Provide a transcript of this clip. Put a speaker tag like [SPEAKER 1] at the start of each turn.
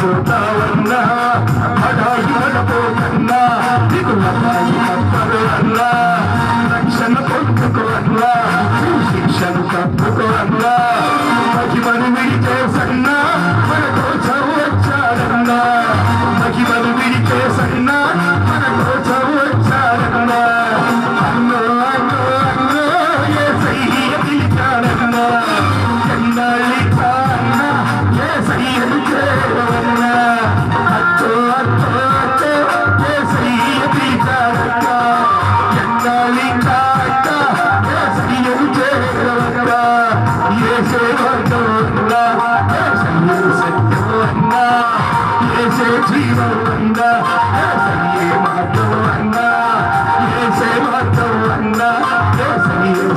[SPEAKER 1] పడిపోతావన్నా అడాగి పడిపోతున్నా నీకు అమ్మాయి తప్పదు అన్నా రక్షణ పొందుకో అన్నా శిక్షను తప్పుకో అన్నా మహిమను విడిచేసన్నా? మనతో చదువు వచ్చాడన్నా మహిమను విడిచేసన్నా? మనతో చదువు వచ్చాడన్నా అన్నో అన్నో అన్నో ఏ సయ్య పిలిచాడన్నా ఎన్నాళ్ళి అన్నా ఏ సయ్యను చేయ జీవన